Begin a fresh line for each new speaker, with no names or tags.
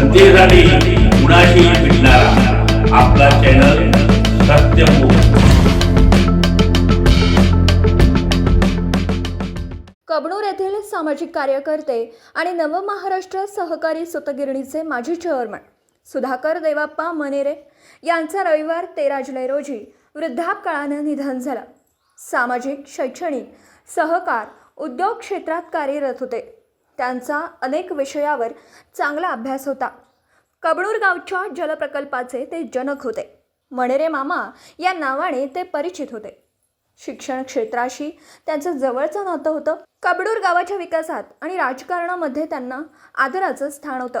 जनतेसाठी कुणाशी भेटणारा. आपला चॅनल सत्यमुख
येथील सामाजिक कार्यकर्ते आणि नवमहाराष्ट्र सहकारी सुतगिरणीचे माजी चेअरमन सुधाकर देवाप्पा मनेरे यांचा रविवार तेरा जुलै रोजी वृद्धापकाळानं निधन झालं. सामाजिक शैक्षणिक सहकार उद्योग क्षेत्रात कार्यरत होते. त्यांचा अनेक विषयावर चांगला अभ्यास होता. कबनूर गावच्या जलप्रकल्पाचे ते जनक होते. मणेरे मामा या नावाने ते परिचित होते. शिक्षण क्षेत्राशी त्यांचं जवळचं नातं होतं. कबडूर गावाच्या विकासात आणि राजकारणामध्ये त्यांना आदराचं स्थान होतं.